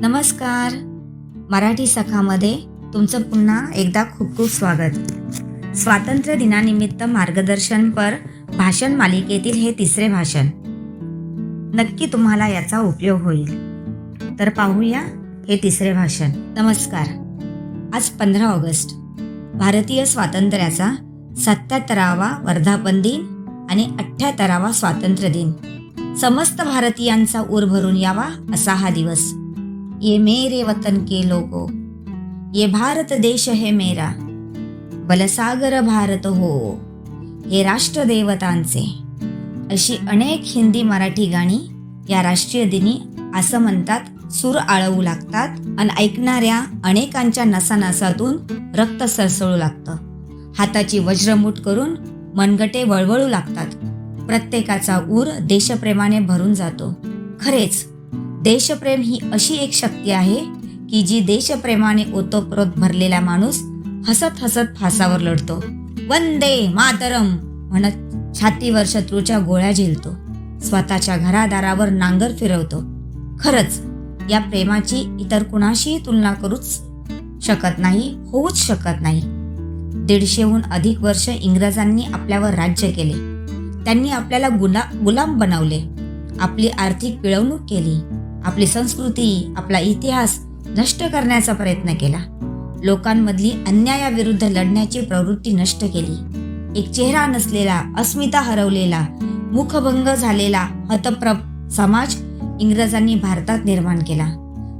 नमस्कार. मराठी सखामध्ये तुमचं पुन्हा एकदा खूप खूप स्वागत. स्वातंत्र्य दिनानिमित्त मार्गदर्शनपर भाषण मालिकेतील हे तिसरे भाषण. नक्की तुम्हाला याचा उपयोग होईल. तर पाहूया हे तिसरे भाषण. नमस्कार. आज पंधरा ऑगस्ट. भारतीय स्वातंत्र्याचा सत्याहत्तरावा वर्धापन दिन आणि अठ्ठ्याहत्तरावा स्वातंत्र्य दिन. समस्त भारतीयांचा ऊर भरून यावा असा हा दिवस. ये मेरे वतन के लोगो ये भारत देश है मेरा। बलसागर भारत हो हे राष्ट्रदेवतांचे अशी अनेक हिंदी मराठी गाणी या राष्ट्रीय दिनी असं म्हणतात सूर आळवू लागतात आणि ऐकणाऱ्या अनेकांच्या नसानसातून रक्त सरसळू लागतं. हाताची वज्रमूठ करून मनगटे वळवळू लागतात. प्रत्येकाचा ऊर देशप्रेमाने भरून जातो. खरेच देशप्रेम ही अशी एक शक्ती आहे की जी देशप्रेमाने ओतप्रोत भरलेला माणूस हसत हसत फासावर लढतो. वंदे मातरम म्हणत छातीवर शत्रूच्या गोळ्या झेलतो. स्वतःच्या घरादारावर नांगर फिरवतो. खरंच या प्रेमाची इतर कुणाशीही तुलना करूच शकत नाही होऊच शकत नाही. दीडशेहून अधिक वर्ष इंग्रजांनी आपल्यावर राज्य केले. त्यांनी आपल्याला गुला गुलाम बनवले. आपली आर्थिक पिळवणूक केली. आपली संस्कृती आपला इतिहास नष्ट करण्याचा प्रयत्न केला. लोकांमधली अन्यायाविरुद्ध लढण्याची प्रवृत्ती नष्ट केली. एक चेहरा नसलेला अस्मिता हरवलेला मुखभंग झालेला हतप्रभ समाज इंग्रजांनी भारतात निर्माण केला.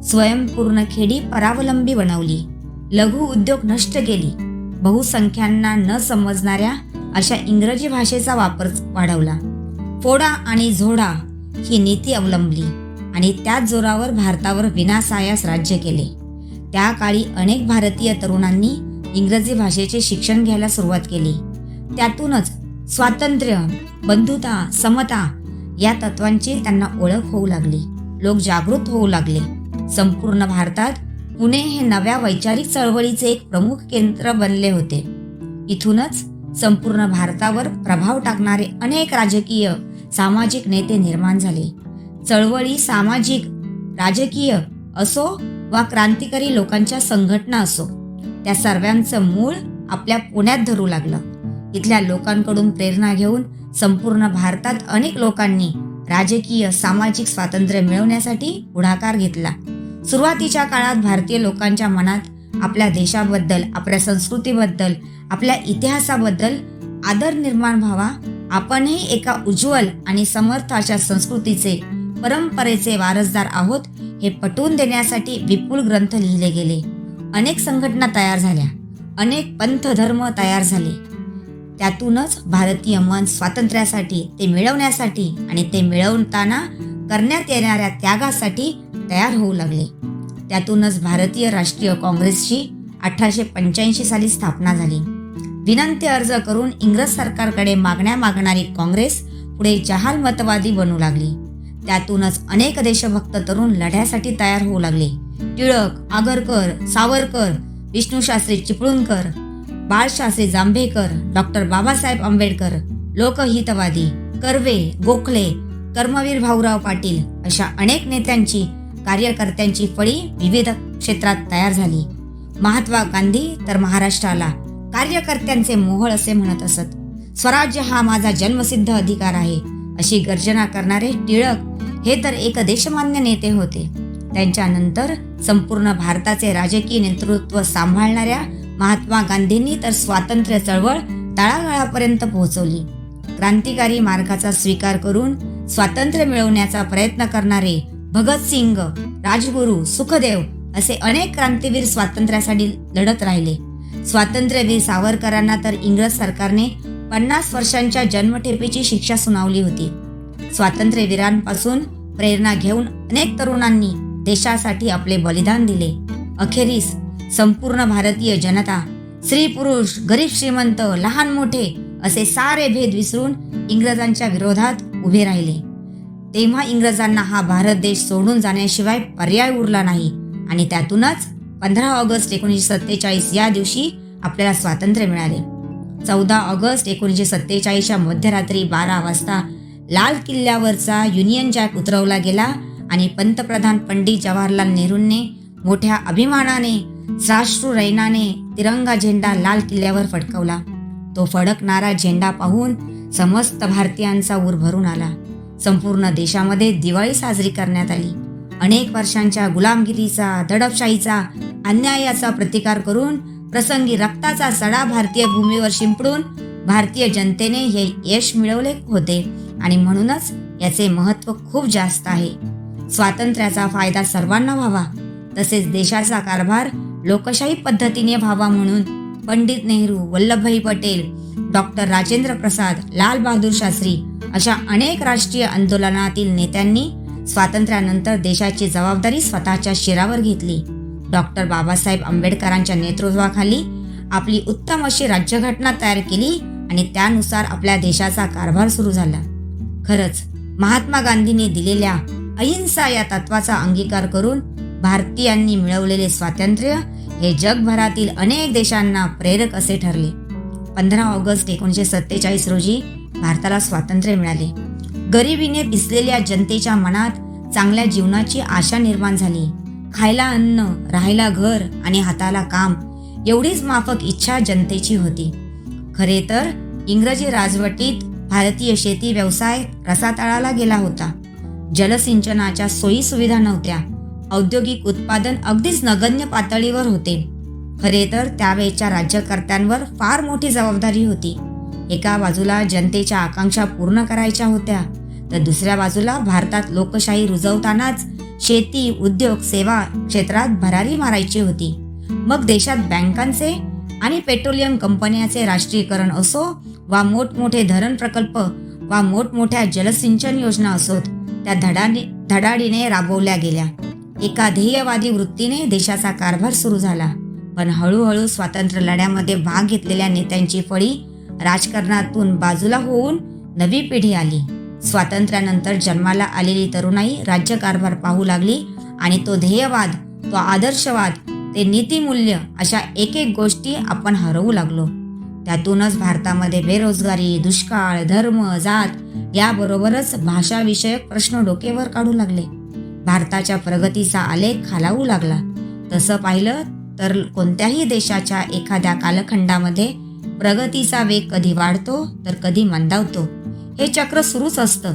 स्वयंपूर्ण खेडी परावलंबी बनवली. लघु उद्योग नष्ट केली. बहुसंख्यांना न समजणाऱ्या अशा इंग्रजी भाषेचा वापर वाढवला. फोडा आणि झोडा ही नीती अवलंबली. आणि त्याच जोरावर भारतावर विनासायास राज्य केले. त्या काळी अनेक भारतीय तरुणांनी इंग्रजी भाषेचे शिक्षण घ्यायला सुरुवात केली. त्यातूनच स्वातंत्र्य बंधुता समता या तत्वांची त्यांना ओळख होऊ लागली. लोक जागृत होऊ लागले. संपूर्ण भारतात पुणे हे नव्या वैचारिक चळवळीचे एक प्रमुख केंद्र बनले होते. इथूनच संपूर्ण भारतावर प्रभाव टाकणारे अनेक राजकीय सामाजिक नेते निर्माण झाले. चळवळी सामाजिक राजकीय असो वा क्रांतिकारी लोकांच्या संघटना असो त्या सर्वांचं मूळ आपल्या पुण्यात धरू लागलं. इथल्या लोकांकडून प्रेरणा घेऊन संपूर्ण भारतात अनेक लोकांनी राजकीय सामाजिक स्वातंत्र्य मिळवण्यासाठी पुढाकार घेतला. सुरुवातीच्या काळात भारतीय लोकांच्या मनात आपल्या देशाबद्दल आपल्या संस्कृतीबद्दल आपल्या इतिहासाबद्दल आदर निर्माण व्हावा. आपणही एका उज्ज्वल आणि समर्थ अशा संस्कृतीचे परंपरेचे वारसदार आहोत हे पटवून देण्यासाठी विपुल ग्रंथ लिहिले गेले. अनेक संघटना तयार झाल्या. अनेक पंथ धर्म तयार झाले. त्यातूनच भारतीय मन स्वातंत्र्यासाठी ते मिळवण्यासाठी आणि ते मिळवताना करण्यात येणाऱ्या त्यागासाठी तयार होऊ लागले. त्यातूनच भारतीय राष्ट्रीय काँग्रेसची अठराशे पंच्याऐंशी साली स्थापना झाली. विनंती अर्ज करून इंग्रज सरकारकडे मागण्या मागणारी काँग्रेस पुढे जहाल मतवादी बनू लागली. त्यातूनच अनेक देशभक्त तरुण लढ्यासाठी तयार होऊ लागले. टिळक आगरकर सावरकर विष्णूशास्त्री चिपळूणकर बाळशास्त्री जांभेकर डॉक्टर बाबासाहेब आंबेडकर लोकहितवादी कर्वे गोखले कर्मवीर भाऊराव पाटील अशा अनेक नेत्यांची कार्यकर्त्यांची फळी विविध क्षेत्रात तयार झाली. महात्मा गांधी तर महाराष्ट्राला कार्यकर्त्यांचे मोहळ असे म्हणत असत. स्वराज्य हा माझा जन्मसिद्ध अधिकार आहे. अशी गर्जना करणारे टिळक हे तर एक देशमान्य नेते होते. त्यांच्यानंतर संपूर्ण भारताचे राजकीय नेतृत्व सांभाळणाऱ्या महात्मा गांधींनी तर स्वातंत्र्य चळवळ तळागाळापर्यंत पोहोचवली. क्रांतिकारी मार्गाचा स्वीकार करून स्वातंत्र्य मिळवण्याचा प्रयत्न करणारे भगतसिंग राजगुरू सुखदेव असे अनेक क्रांतीवीर स्वातंत्र्यासाठी लढत राहिले. स्वातंत्र्यवीर सावरकरांना तर इंग्रज सरकारने पन्नास वर्षांच्या जन्मठेपेची शिक्षा सुनावली होती. स्वातंत्र्यवीरांपासून प्रेरणा घेऊन अनेक तरुणांनी देशासाठी आपले बलिदान दिले. अखेरीस संपूर्ण भारतीय जनता स्त्री पुरुष गरीब श्रीमंत लहान मोठे असे सारे भेद विसरून इंग्रजांच्या विरोधात उभे राहिले. तेव्हा इंग्रजांना हा भारत देश सोडून जाण्याशिवाय पर्याय उरला नाही आणि त्यातूनच पंधरा ऑगस्ट एकोणीसशे सत्तेचाळीस या दिवशी आपल्याला स्वातंत्र्य मिळाले. चौदा ऑगस्ट एकोणीसशे सत्तेचाळीसच्या मध्यरात्री बारा वाजता लाल किल्ल्यावरचा युनियन जॅक उतरवला गेला आणि पंतप्रधान पंडित जवाहरलाल नेहरूंनी मोठ्या अभिमानाने साश्रू रैनाने तिरंगा झेंडा लाल किल्ल्यावर फडकवला. तो फडकणारा झेंडा पाहून समस्त भारतीयांचा ऊर भरून आला. संपूर्ण देशामध्ये दिवाळी साजरी करण्यात आली. अनेक वर्षांच्या गुलामगिरीचा दडपशाहीचा अन्यायाचा प्रतिकार करून प्रसंगी रक्ताचा सडा भारतीय भूमीवर शिंपडून भारतीय जनतेने हे यश मिळवले होते. आणि म्हणूनच याचे महत्त्व खूप जास्त आहे. स्वातंत्र्याचा फायदा सर्वांना व्हावा. तसेच देशाचा कारभार लोकशाही पद्धतीने व्हावा म्हणून पंडित नेहरू वल्लभभाई पटेल डॉक्टर राजेंद्र प्रसाद लाल बहादूर शास्त्री अशा अनेक राष्ट्रीय आंदोलनातील नेत्यांनी स्वातंत्र्यानंतर देशाची जबाबदारी स्वतःच्या शिरावर घेतली. डॉक्टर बाबासाहेब आंबेडकरांच्या नेतृत्वाखाली आपली उत्तम अशी राज्यघटना तयार केली आणि त्यानुसार आपल्या देशाचा कारभार सुरू झाला. खरंच महात्मा गांधींनी दिलेल्या अहिंसा या तत्वाचा अंगीकार करून भारतीयांनी मिळवलेले स्वातंत्र्य हे जगभरातील अनेक देशांना प्रेरक असे ठरले. पंधरा ऑगस्ट एकोणीसशे सत्तेचाळीस रोजी भारताला स्वातंत्र्य मिळाले. गरिबीने पिसलेल्या जनतेच्या मनात चांगल्या जीवनाची आशा निर्माण झाली. खायला अन्न राहायला घर आणि हाताला काम एवढीच माफक इच्छा जनतेची होती. खरे तर इंग्रजी राजवटीत भारतीय शेती व्यवसाय रसातळाला गेला होता. जलसिंचनाच्या सोयी सुविधा नव्हत्या. औद्योगिक उत्पादन अगदीच नगण्य पातळीवर होते. खरे तर त्यावेळच्या राज्यकर्त्यांवर फार मोठी जबाबदारी होती. एका बाजूला जनतेच्या आकांक्षा पूर्ण करायच्या होत्या तर दुसऱ्या बाजूला भारतात लोकशाही रुजवतानाच शेती उद्योग सेवा क्षेत्रात भरारी मारायची होती. मग देशात बँकांचे आणि पेट्रोलियम कंपन्याचे राष्ट्रीयकरण असो वा मोठमोठे धरण प्रकल्प वा मोठमोठ्या जलसिंचन योजना असोत त्या धडाने धडाडीने राबवल्या गेल्या. एका ध्येयवादी वृत्तीने देशाचा कारभार सुरू झाला. पण हळूहळू स्वातंत्र्य लढ्यामध्ये भाग घेतलेल्या नेत्यांची फळी राजकारणातून बाजूला होऊन नवी पिढी आली. स्वातंत्र्यानंतर जन्माला आलेली तरुणाई राज्यकारभार पाहू लागली आणि तो ध्येयवाद तो आदर्शवाद ते नीतिमूल्य अशा एक एक गोष्टी आपण हरवू लागलो. त्यातूनच भारतामध्ये बेरोजगारी दुष्काळ धर्म जात याबरोबरच भाषाविषयक प्रश्न डोकेवर काढू लागले. भारताच्या प्रगतीचा आलेख खालावू लागला. तसं पाहिलं तर कोणत्याही देशाच्या एखाद्या कालखंडामध्ये प्रगतीचा वेग कधी वाढतो तर कधी मंदावतो. हे चक्र सुरूच असतं.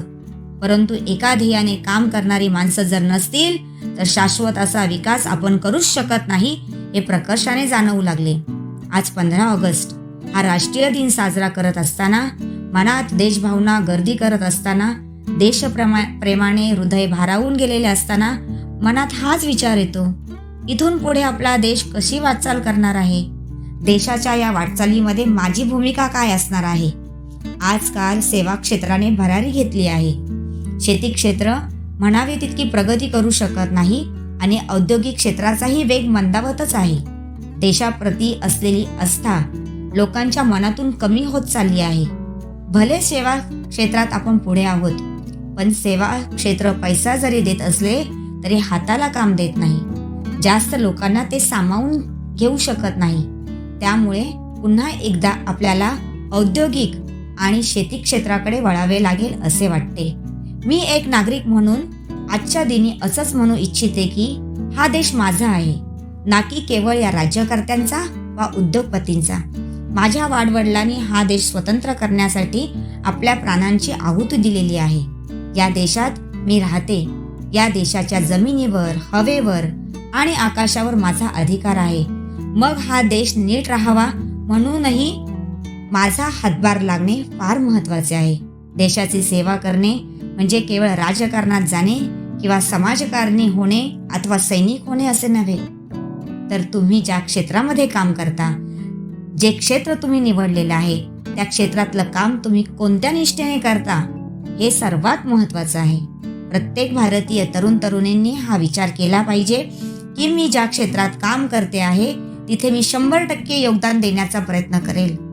परंतु एका ध्येयाने काम करणारी माणसं जर नसतील तर शाश्वत असा विकास आपण करूच शकत नाही हे प्रकर्षाने जाणवू लागले. आज पंधरा ऑगस्ट. हा राष्ट्रीय दिन साजरा करत असताना मनात देशभावना गर्दी करत असताना देशप्रमा प्रेमाने हृदय भारावून गेलेले असताना मनात हाच विचार येतो. इथून पुढे आपला देश कशी वाटचाल करणार आहे? देशाच्या या वाटचालीमध्ये माझी भूमिका काय असणार आहे? आजकाल सेवा क्षेत्राने भरारी घेतली आहे. शेती क्षेत्र म्हणावे तितकी प्रगती करू शकत नाही आणि औद्योगिक क्षेत्राचाही वेग मंदावतच आहे. देशाप्रती असलेली आस्था लोकांच्या मनातून कमी होत चालली आहे. भले सेवा क्षेत्रात आपण पुढे आहोत पण सेवा क्षेत्र पैसा जरी देत असले तरी हाताला काम देत नाही. जास्त लोकांना ते सामावून घेऊ शकत नाही. त्यामुळे पुन्हा एकदा आपल्याला औद्योगिक आणि शेती क्षेत्राकडे वळावे लागेल असे वाटते. मी एक नागरिक म्हणून आजच्या दिनी असंच म्हणू इच्छिते की हा देश माझा आहे. ना की केवळ या राज्यकर्त्यांचा वा उद्योगपतींचा. माझ्या वाडवडिलांनी हा देश स्वतंत्र करण्यासाठी आपल्या प्राणांची आहुती दिलेली आहे. या देशात मी राहते. या देशाच्या जमिनीवर हवेवर आणि आकाशावर माझा अधिकार आहे. मग हा देश नीट राहावा म्हणूनही माझा हातभार लागणे फार महत्त्वाचे आहे. देशाची सेवा करणे म्हणजे केवळ राजकारणात जाणे किंवा समाजकारणी होणे अथवा सैनिक होणे असे नव्हे. तर तुम्ही ज्या क्षेत्रामध्ये काम करता जे क्षेत्र तुम्ही निवडलेलं आहे त्या क्षेत्रातलं काम तुम्ही कोणत्या निष्ठेने करता हे सर्वात महत्वाचं आहे. प्रत्येक भारतीय तरुण तरुणींनी हा विचार केला पाहिजे की मी ज्या क्षेत्रात काम करते आहे तिथे मी शंभर टक्के योगदान देण्याचा प्रयत्न करेल.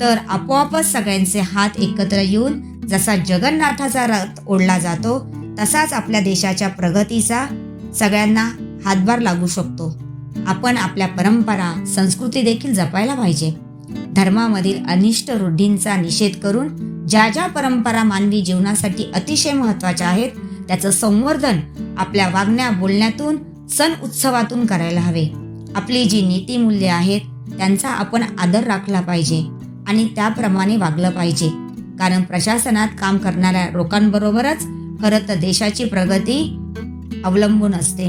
तर आपोआपच सगळ्यांचे हात एकत्र येऊन जसा जगन्नाथाचा रथ ओढला जातो तसाच आपल्या देशाच्या प्रगतीचा सगळ्यांना हातभार लागू शकतो. आपण आपल्या परंपरा संस्कृती देखील जपायला पाहिजे. धर्मामधील अनिष्ट रूढींचा निषेध करून ज्या ज्या परंपरा मानवी जीवनासाठी अतिशय महत्त्वाच्या आहेत त्याचं संवर्धन आपल्या वागण्या बोलण्यातून सण उत्सवातून करायला हवे. आपली जी नीतीमूल्ये आहेत त्यांचा आपण आदर राखला पाहिजे. आणि त्याप्रमाणे वागलं पाहिजे. कारण प्रशासनात काम करणाऱ्या लोकांबरोबरच खरं तर देशाची प्रगती अवलंबून असते.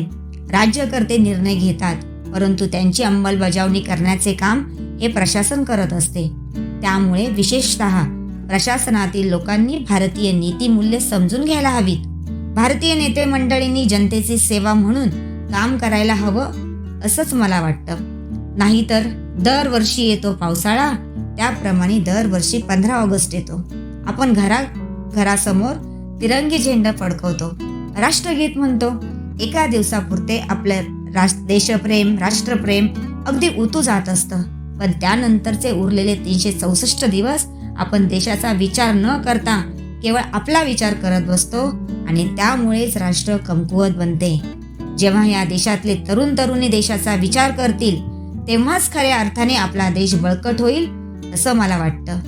राज्यकर्ते निर्णय घेतात परंतु त्यांची अंमलबजावणी करण्याचे काम हे प्रशासन करत असते. त्यामुळे विशेषत प्रशासनातील लोकांनी भारतीय नीतीमूल्य समजून घ्यायला हवीत. भारतीय नेते मंडळींनी जनतेची सेवा म्हणून काम करायला हवं असंच मला वाटतं. नाहीतर दरवर्षी येतो पावसाळा त्याप्रमाणे दरवर्षी पंधरा ऑगस्ट येतो. आपण घरा घरासमोर तिरंगी झेंडा फडकवतो. राष्ट्रगीत म्हणतो. एका दिवसापुरते आपलं राष्ट्र देशप्रेम राष्ट्रप्रेम अगदी उतू जात असतं. पण त्यानंतरचे उरलेले तीनशे चौसष्ट दिवस आपण देशाचा विचार न करता केवळ आपला विचार करत बसतो आणि त्यामुळेच राष्ट्र कमकुवत बनते. जेव्हा या देशातले तरुण तरुणी देशाचा विचार करतील तेव्हाच खऱ्या अर्थाने आपला देश बळकट होईल असं मला वाटतं.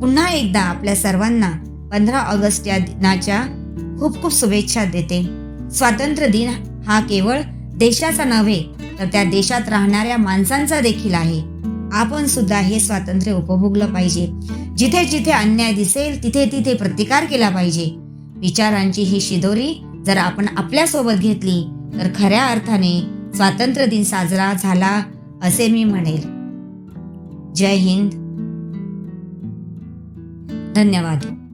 पुन्हा एकदा आपल्या सर्वांना पंधरा ऑगस्ट या दिनाच्या खूप खूप शुभेच्छा देते. स्वातंत्र्य दिन हा केवळ देशाचा नव्हे तर त्या देशात राहणाऱ्या माणसांचा देखील आहे. आपण सुद्धा हे स्वातंत्र्य उपभोगलं पाहिजे. जिथे जिथे अन्याय दिसेल तिथे तिथे प्रतिकार केला पाहिजे. विचारांची ही शिदोरी जर आपण आपल्यासोबत घेतली तर खऱ्या अर्थाने स्वातंत्र्य दिन साजरा झाला असे मी म्हणेल. जय हिंद. धन्यवाद.